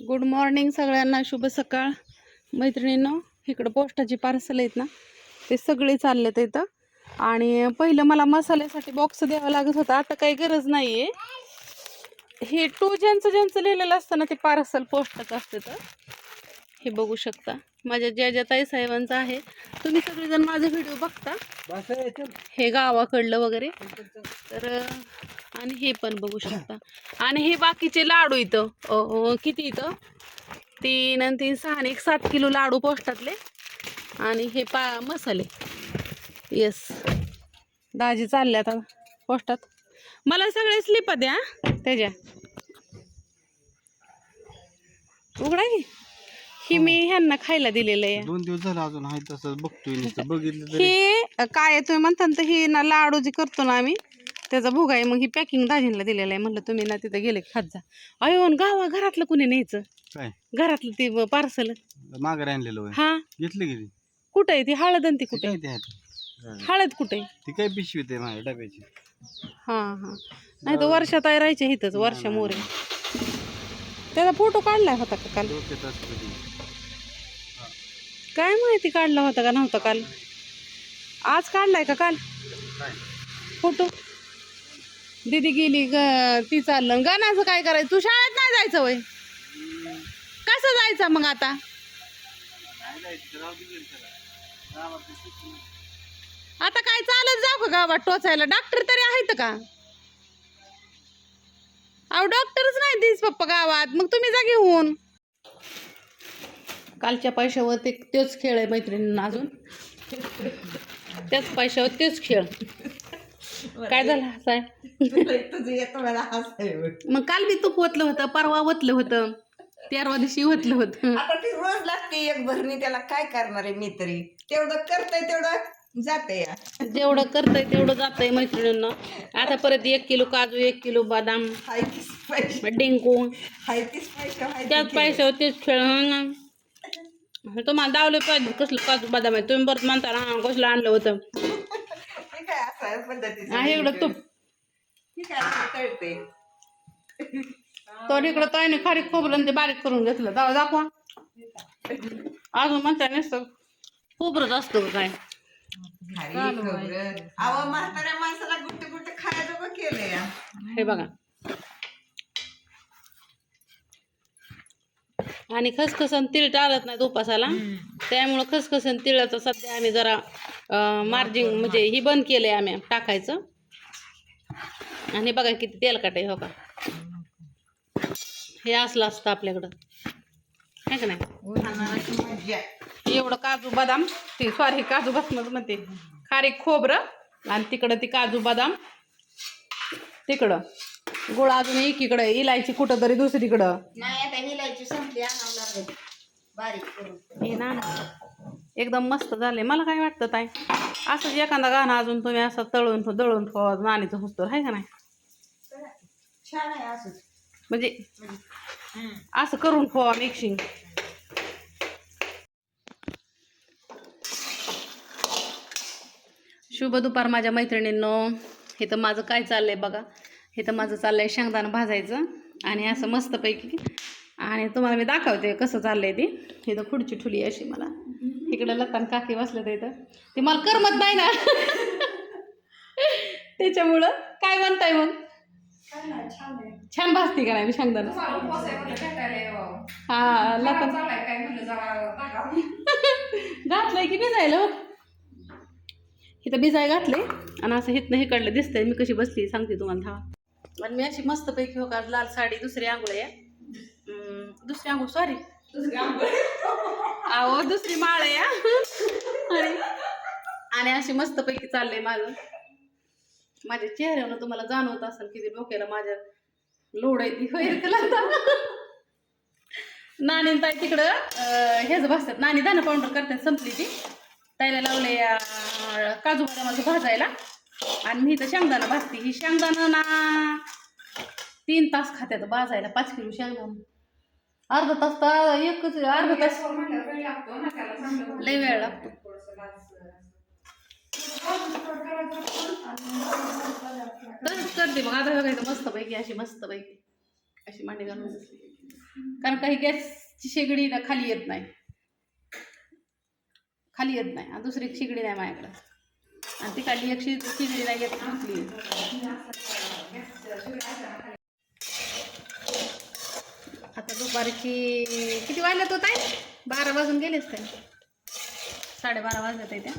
Good morning सगळ्यांना शुभ सकाळ. मैत्रिणींनो इकडं पोस्टाची पार्सल आहेत ना ते सगळे चालले आहेत इथं. आणि पहिलं मला मसाल्यासाठी बॉक्स द्यावा लागत होता आता काही गरज नाही आहे हे टू ज्यांचं ज्यांचं लिहिलेलं असतं ना ते पार्सल पोस्टाचं असतं तर हे बघू शकता. माझ्या ज्या ज्या ताई साहेबांचं आहे. तुम्ही सगळेजण माझे व्हिडिओ बघता. हे गावाकडलं वगैरे. तर आणि हे पण बघू शकता. आणि हे बाकीचे लाडू इथं. किती इथं? तीन आणि तीन सहा आणि एक सात किलो लाडू पोस्टातले. आणि हे पा मसाले. येस दाजी चालले आता पोस्टात. मला सगळे स्लिप द्या त्याच्या. उघडा की? ही मी ह्यांना खायला दिलेलं आहे. दोन दिवस झाले अजून आहे तसंच बघतोय नुसतं. बघितलं तरी. हे काय आहे तुम्ही म्हणता ना तर ही ना लाडू जे करतो ना आम्ही त्याचा भुगा आहे. मग ही पॅकिंग दाजींना दिलेलं आहे. म्हणलं तुम्ही ना तिथं गेले की खात जा. अयो आणि गावा घरातलं कुणी न्यायचं? काय? घरातलं ते पार्सल माघारी आणलेलं होय. हा. घेतलं किती कुठं आहे ती? हळद आणि ती कुठे काय ते आहेत हळद कुठे आहे? ती काय पिशवी ते माझ्या डब्याची. हा हा. नाही तर वर्षात आहे राहायचे इथंच वर्षा मोरे त्याचा फोटो काढलाय होता का काल? डोक्यात असतं ते. काय माहिती काढला होता का नव्हता काल? आज काढलाय का काल? फोटो. दीदी गेली ग ती चाललं. गाण्याचं काय करायचं? तू शाळेत नाही जायचं वय कसं जायचं मग आता? आता काय चालत जाऊ का गावात टोचायला? डॉक्टर तरी आहेत का? अहो डॉक्टरच नाही दिस पप्पा गावात. मग तुम्ही जा घेऊन. कालच्या पैशावर ते तोच खेळ आहे मैत्रिणींना अजून. त्याच पैशावर तेच खेळ. काय झालं हसाय मग काल मी तूप ओतलं होतं परवा ओतलं होतं. तेरवा दिवशी ओतलं होतं. आता ती रोज लागते एक भरणी त्याला काय करणार आहे मी तरी? तेवढं करतय तेवढं जाते जेवढं करतंय तेवढं जातंय मैत्रिणींना. आता परत एक किलो काजू एक किलो बदाम हाय तीस पैसे. डिंकू. हाय तीस पैसे हाय त्याच पैशावर तेच खेळ हं. तुम्हाला दावलं पाहिजे कसलं काजू बदाम आहे? तुम्ही परत म्हणता हा कसलं आणलं होतं? असं आहे पद्धतीचं हा इकडं तूप काय असं कळते तो इकडं ताईने खारीक खोबरं ते बारीक करून घेतलं. दाव दाखवा. अजून म्हणता नसतं खोबरंच असतं काय? खारी खोबरं. अहो म्हाताऱ्या माणसाला गुट्टे गुट्टे या हे बघा. आणि खसखस आणि तीळ टाळत नाही उपासाला त्यामुळं खसखस आणि तिळाचं सध्या आम्ही जरा मार्जिंग म्हणजे ही बंद केलंय आम्ही टाकायचं. आणि बघा किती तेलकट आहे हो का? हे असलं असतं आपल्याकडं. आहे का नाही? एवढं काजू बदाम ते सॉरी काजू बसमत म्हणते. खारीक खोबरं आणि तिकडं ती काजू बदाम. तिकडं. गुळ अजून एकीकडं इलायची कुठं तरी दुसरीकडं. नाही आता हिलायची संपली आणावं लागेल. बारीक करून. हे ना एकदम मस्त झाले. मला काय वाटतं ताई असंच एखादा गाणं अजून तुम्ही असं तळून दळून ठेवा नाणीचं हुसतो आहे का नाही? छान आहे असंच. म्हणजे असं करून ठेवा मिक्सिंग शुभ दुपार माझ्या मैत्रिणींनो. हे तर माझं काय चाललंय बघा. हे तर माझं चाललंय शेंगदाणा भाजायचं आणि असं मस्तपैकी आणि तुम्हाला मी दाखवते कसं चाललंय ते. इथं खुर्ची ठुली अशी मला. इकडं लतान काकी बसले तर इथं. ते मला करमत नाही ना. त्याच्यामुळं काय म्हणताय मग? छान भाजते का नाही मी शेंगदाणा हा लतान. घातलंय की भिजायला हो. इथं भिजाय घातले आणि असं हिथनं हे काढलं दिसतंय. मी कशी बसली सांगते तुम्हाला धावा आणि मी अशी मस्तपैकी हो का लाल साडी दुसरी आंघोळ आहे. दुसरी आंघोळ सॉरी अहो दुसरी माळ आहे. आणि अशी मस्तपैकी चाललंय माझं. माझ्या चेहऱ्यावर तुम्हाला जाणवत असेल किती डोक्याला माझ्या लोड आहे ती होईल तुला नाणी ताई तिकडं हेच बसतात. नाणी दाणं पावडर करतात संपली ती. ताईला लावले काजू बदामाचं भाजायला. आणि मी इथं शेंगदाणा भाजते. ही शेंगदाणा ना तीन तास खात्यात भाजायला पाच किलो शेंगदाणा. अर्धा तास तर एकच अर्धा तास. लय वेळ लागतो. तसंच करते मग आता बघायचं मस्त पैकी अशी मस्त पैकी अशी मांडी घालून कारण काही गॅसची शेगडी ना खाली येत नाही. खाली येत नाही. आणि दुसरी शेगडी नाही माझ्याकडं. आणि ती खाली एक शेगडी नाही येत कुठली आता दुपारची किती वाजल्यात होत आहे बारा वाजून गेलेच ताई साडेबारा वाजल्यात आहे त्या.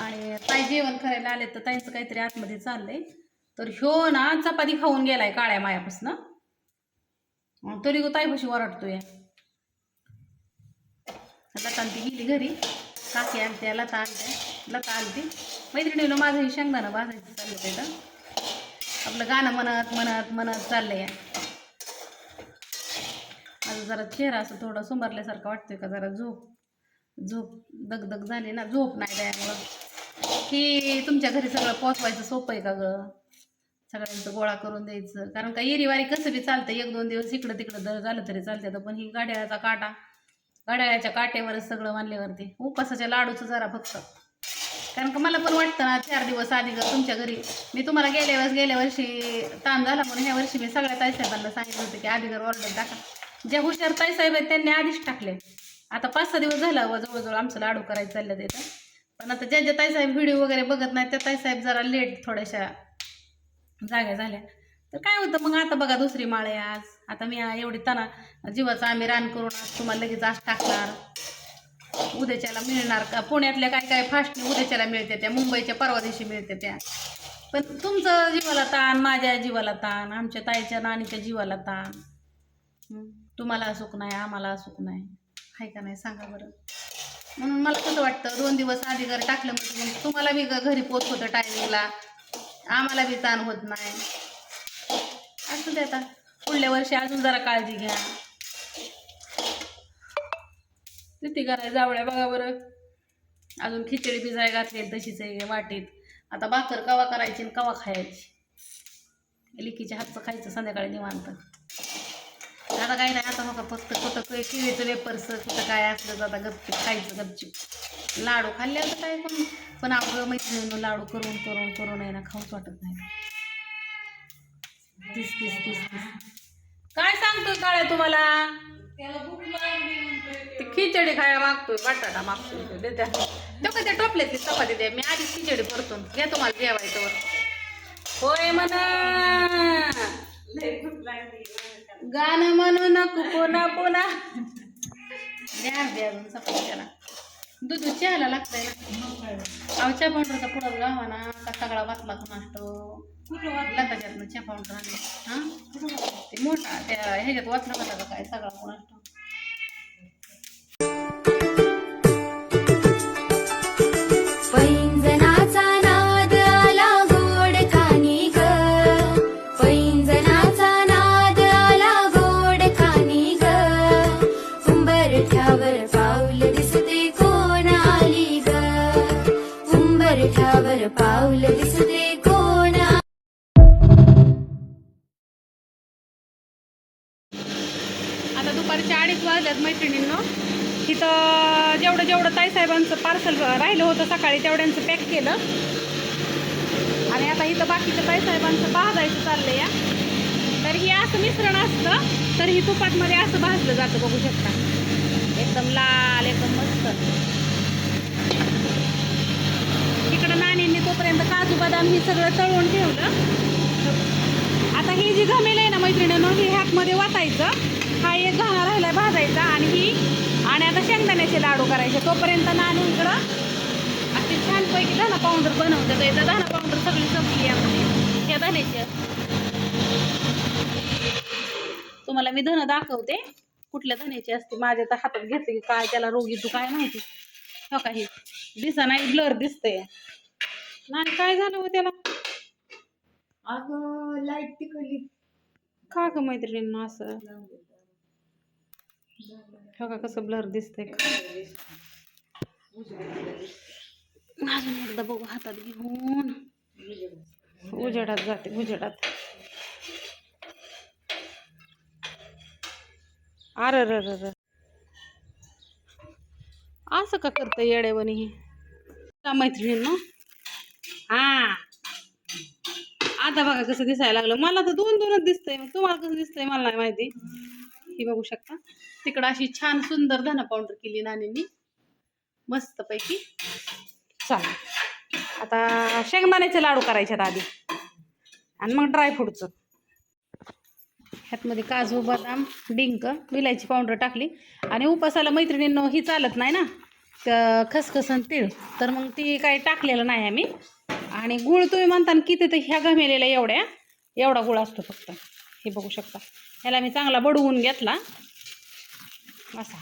आणि ताई जेवण करायला आले तर ताईचं काहीतरी आतमध्ये चाललंय. तर ह्यो ना चपाती खाऊन गेलाय काळ्या मायापासनं. अन तरी तो ताईपाशी ओरडतोय. लता ती गेली घरी. काकी आणते लता आणते लता आणते मैत्रिणीनं माझंही शेंगदाणं भाजायचं चाललं त्याचं आपलं गाणं म्हणत म्हणत म्हणत चाललंय. माझं जरा चेहरा असं थोडं सुंबरल्यासारखं वाटतोय का? जरा झोप झोप दगदग झाली ना झोप नाही द्यामुळं की तुमच्या घरी सगळं पोचवायचं सोपं आहे का गं? सगळ्यांचं गोळा करून द्यायचं. कारण का येरीवारी कसं बी चालतं एक दोन दिवस इकडं तिकडं दर झालं तरी चालतं पण ही गाड्याचा काटा गाड्याच्या काट्यावरच सगळं मानल्यावरती. उपासाच्या लाडूचं जरा फक्त. कारण का मला पण वाटतं ना चार दिवस आधी ग तुमच्या घरी. मी तुम्हाला गेल्या वेळेस गेल्या वर्षी ताण झाला म्हणून ह्या वर्षी मी सगळ्या ताईसाहेबांना सांगितलं होतं की आधी घर ऑर्डर टाका. ज्या हुशार ताईसाहेब आहेत त्यांनी आधीच टाकले. आता पाच सहा दिवस झाला व जवळजवळ आमचं लाडू करायचं चाललं तिथं पण आता ज्या ज्या ताईसाहेब व्हिडिओ वगैरे बघत नाही त्या ताईसाहेब जरा लेट थोड्याशा जाग्या झाल्या. तर काय होतं मग आता बघा दुसरी माळ आहे आज. आता मी एवढी तना जीवाचा आम्ही रान करून आज तुम्हाला लगेच आज टाकणार. उद्याच्याला मिळणार का? पुण्यातल्या काय काय फास्ट उद्याच्याला मिळते त्या मुंबईच्या परवा दिवशी मिळते त्या. पण तुमचं जीवाला ताण माझ्या जीवाला ताण आमच्या ताईच्या नानीच्या जीवाला ताण. तुम्हाला सुख नाही आम्हाला सुख नाही. आहे का नाही? सांगा बरं. म्हणून मला कसं वाटतं दोन दिवस आधी घर टाकलं म्हणजे मग तुम्हाला बी घरी पोच होतं टायमिंगला आम्हाला बी ताण होत नाही. असू देता आता. पुढल्या वर्षी अजून जरा काळजी घ्या. किती करायचं जावळ्या बघा बरं. अजून खिचडी भिजाय घातली तशीच आहे वाटीत. आता भाकर कवा करायची आणि कवा खायची? लिकीच्या हातचं खायचं संध्याकाळी निवांत. आता काही नाही आता बघा फक्त कुठं किळीचं वेपर्स कुठं काय असलं तर आता गपचूप खायचं गपचूप. लाडू खाल्ले तर काय पण पण आपलं मैत्रिणीनं लाडू करून करून करून आहे ना खाऊच वाटत नाही. तीस तीस तीस तीस. काय सांगतोय काळ्या तुम्हाला? ते. खिचडी खायला मागतोय बटाटा मागतोय देत्या तो का त्या टोपल्यातली चपाती द्या मी आधी खिचडी परतून घ्या तुम्हाला जेवायचं होय म्हणा. गाणं म्हणू नको पुन्हा पुन्हा. द्या द्या अजून त्याला दूध चहाला लागतंय. ना अहो चहा पावडरचा पुढं गावा ना. का सगळा वाचला तो कुणाष्टो लताच्यातनं चहा पावडर आले हां? ते मोठा त्या ह्याच्यात वाचला होता का काय? सगळा कुणाष्टो आणि आता इथं बाकीच्या ताईसाहेबांचं भाजायचं चाललंय या तर हे असं मिश्रण असतं तर ही तुपातमध्ये असं भाजलं जातं बघू शकता. एकदम लाल एकदम मस्त. इकडं नाणींनी तोपर्यंत काजू बदाम हे सगळं तळून ठेवलं. आता ही जी घमेल आहे ना मैत्रिणीनं ही ह्याकमध्ये वाटायचं. हा एक घाणा राहिला भाजायचा. आणि ही आणि आता शेंगदाण्याचे लाडू करायचे. तोपर्यंत नाणी इकडं छानपैकी धना पावडर बनवतात याचा धना पावडर सगळी संपली यामध्ये त्या धन्याची तुम्हाला मी धन दाखवते. कुठल्या धन्याची असते माझ्या तर हातात घेतले की काय त्याला रोगी तू काय माहिती. हो काही दिसा नाही ब्लर दिसतंय. नाही काय झालं हो त्याला? अगं लाइट तिकडली का ग मैत्रिणींना असं? हो का कसं ब्लर दिसतंय. अजून एकदा बघू हातात घेऊन. उजेडात जाते उजेडात. अरे र र र. असं का करतं येडेवणी हे? मैत्रिणी ना? हा. आता बघा कसं दिसायला लागलं. मला तर दोन दोनच दिसतंय. मग तुम्हाला कसं दिसतंय मला नाही माहिती. ही बघू शकता. तिकडं अशी छान सुंदर धना पावडर केली नानींनी. मस्तपैकी. चालेल. आता शेंगदाण्याचे लाडू करायचे आधी. आणि मग ड्रायफ्रूटचं ह्यातमध्ये काजू बदाम डिंक विलायची पावडर टाकली. आणि उपासाला मैत्रिणींनो ही चालत नाही ना. खसखसन तीळ. तर मग ती काही टाकलेलं नाही आम्ही. आणि गुळ तुम्ही म्हणता किती तर ह्या घमेलेल्या एवढ्या. एवढा गुळ असतो फक्त. हे बघू शकता. ह्याला मी चांगला बडवून घेतला. असा.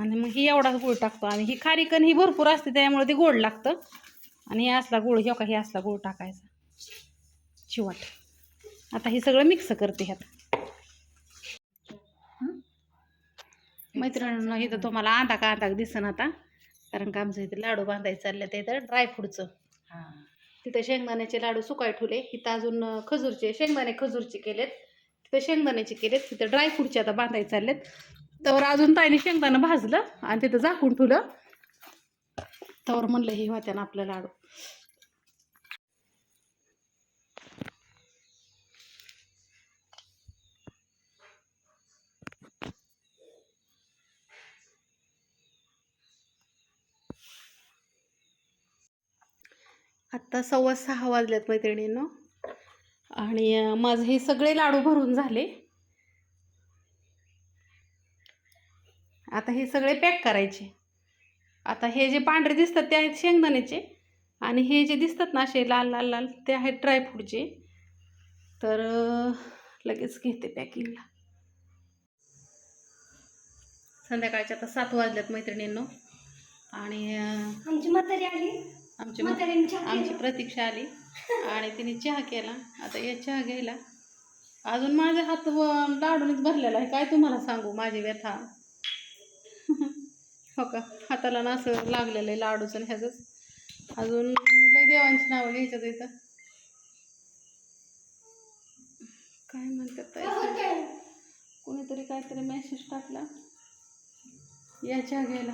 आणि मग ही एवढाच गुळ टाकतो. आणि ही खारीकण ही भरपूर असते त्यामुळे ते गोड लागतं. आणि हे असला गुळ ह्यो का हे असला गुळ टाकायचा. चिवट. आता हे सगळं मिक्स करते ह्यात. मैत्रिणींनो इथं तुम्हाला आंधा का आंधा दिसन आता. कारण का आमचं इथे लाडू बांधायचे चालले ते तर ड्रायफ्रूटचं तिथं शेंगदाण्याचे लाडू सुकाय ठेवले. इथं अजून खजूरचे शेंगदाणे खजूरचे केलेत. तिथं शेंगदाण्याचे केलेत. तिथं ड्रायफ्रूटचे आता बांधायचे चाललेत. तर अजून ताईने शेंगदाणं भाजलं आणि तिथं झाकून ठेवलं. तर म्हणलं हे होत्या ना आपलं लाडू. आत्ता सव्वा सहा वाजल्यात मैत्रिणींनो. आणि माझे हे सगळे लाडू भरून झाले. आता हे सगळे पॅक करायचे. आता हे जे पांढरे दिसतात ते आहेत शेंगदाण्याचे आणि हे जे दिसतात ना असे लाल लाल लाल ते आहेत ड्रायफ्रूटचे तर लगेच घेते पॅकिंगला संध्याकाळच्या आता सात वाजल्यात मैत्रिणींनो. आणि आमची म्हातारी आली. आमची आमची. प्रतीक्षा आली. आणि तिने चहा केला. आता या चहा घ्यायला. अजून माझा हात लाडूनच भरलेला आहे. काय तुम्हाला सांगू? माझी व्यथा. हो का? हाताला ना असं लागलेलं आहे लाडूचं आणि ह्याचंच. अजून लय देवांची नावं घ्यायच्यात इथं. काय म्हणतात. कोणीतरी काहीतरी मेसेज टाकला. या चहा घ्यायला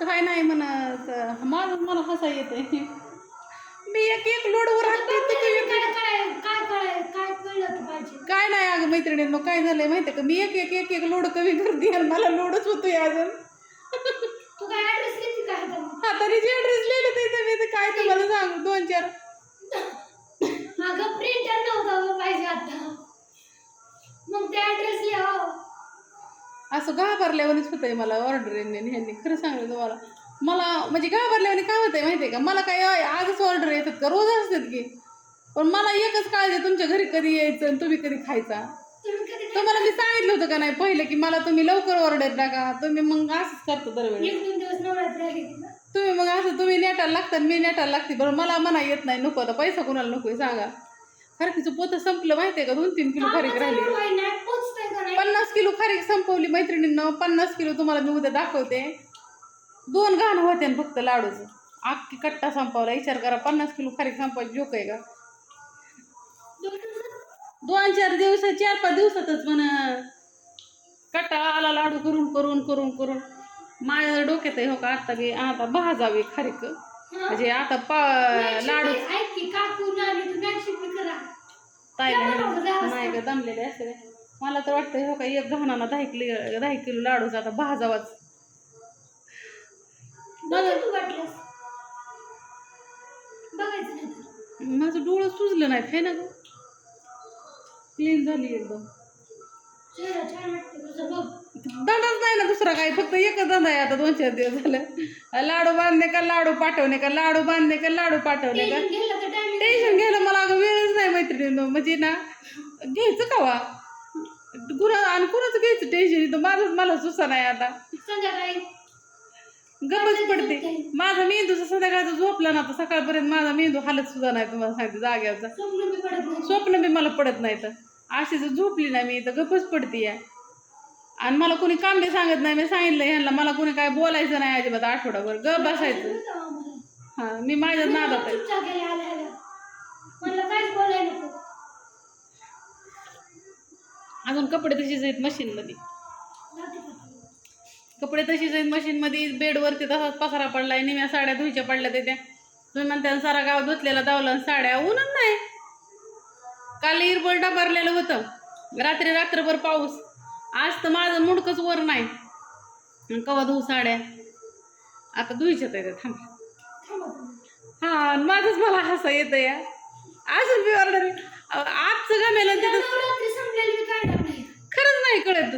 काय नाही म्हणत. माझं मला हसा येते मी एक एक लोडवर काय काय काय काय काय कळलं तर पाहिजे काय नाही अगं मैत्रिणींनो काय झालंय माहितीये का? मी एक एक एक एक लोड कमी करते आणि मला लोडच होतोय अजून. आता? जे ऍड्रेस लिहिले ते मी तर काय तुम्हाला सांगू दोन चार. प्रिंटर नव्हता पाहिजे आता. मग ते ऍड्रेस लिहा असं घाबरल्यावानीच होतंय मला ऑर्डर यांनी ह्यांनी. खरं सांगलं तुम्हाला. मला म्हणजे घाबरल्यावानी काय होतंय माहितीये का? मला काय आजच ऑर्डर येतात का? रोज असतात की. पण मला एकच काळजी आहे, तुमच्या घरी कधी यायचं आणि तुम्ही कधी खायचा? तुम्हाला मी सांगितलं होतं का नाही पहिलं की मला तुम्ही लवकर ऑर्डर टाका तुम्ही मग असंच करतो दरवेळी एक दोन दिवस नवरात्री आली होती ना? तुम्ही मग असं तुम्ही नेटायला लागतात मी नेटायला लागते. बरं मला म्हणा येत नाही नको आता पैसा कोणाला नको सांगा. खारकीचं पोतं संपलं माहितीये का? दोन तीन किलो खारीक राहिली. पन्नास किलो खारीक संपवली मैत्रिणींना पन्नास किलो तुम्हाला मी उद्या दाखवते. दोन घाण होते फक्त लाडूचं. अख्खी कट्टा संपवला विचार करा पन्नास किलो खारीक संपवायची जोक आहे का? दोन चार दिवस चार पाच दिवसातच पण कट्टा आला लाडू करून करून करून करून. माझ्या डोक्यात हो का आता बी आता भाजावी खारीक म्हणजे आता पा लाडू. नाही का दमलेले असते मला तर वाटतं हो का एक घाणाला दहा किलो दहा किलो लाडूचा आता भाजावाच. माझं डोळं सुजलं नाही हे ना गं? क्लीन झाली एकदम. धंदाच नाही ना दुसरा काही फक्त एकच धंदा आहे आता दोन चार दिवस झालं. लाडू बांधणे का लाडू पाठवणे का लाडू बांधणे का लाडू पाठवणे का? टेन्शन घ्यायला मला अगं वेळच नाही मैत्रिणीनं म्हणजे ना घ्यायचं का वा कुणा आणि कुणाचं घ्यायचं टेन्शन इथं? माझंच मला सुसा नाही आता. गपच पडते. माझा मेंदूचा संध्याकाळचा झोपला ना तर सकाळपर्यंत माझा मेंदू हालत सुद्धा नाही तुम्हाला सांगते जाग्याचा स्वप्न बी मला पडत नाही तर अशी जर झोपली ना मी तर गपच पडते या आणि मला कोणी काम बी सांगत नाही मी सांगितलं ह्यांना मला कोणी काय बोलायचं नाही अजिबात आठवडाभर गप बसायचं. हा मी माझ्या नादात आहे. अजून कपडे तशीच आहेत मशीनमध्ये? कपडे. तशीच आहेत मशीनमध्ये बेडवरती तसाच पसारा पडलाय निम्या साड्या धुईच्या पडल्या त्या तुम्ही म्हणता सारा गाव धुतलेला दावलं साड्या ऊनच नाही. काल इरबलडा डबरलेलं होतं. रात्री रात्रभर पाऊस. आज तर माझं मुडकंच वर नाही. कवा धुऊ साड्या? आता धुईच्यात आहे थांबा. हा माझंच मला हसा येतं या अजून बी ऑर्डर आजचं गमेल खरंच नाही कळत.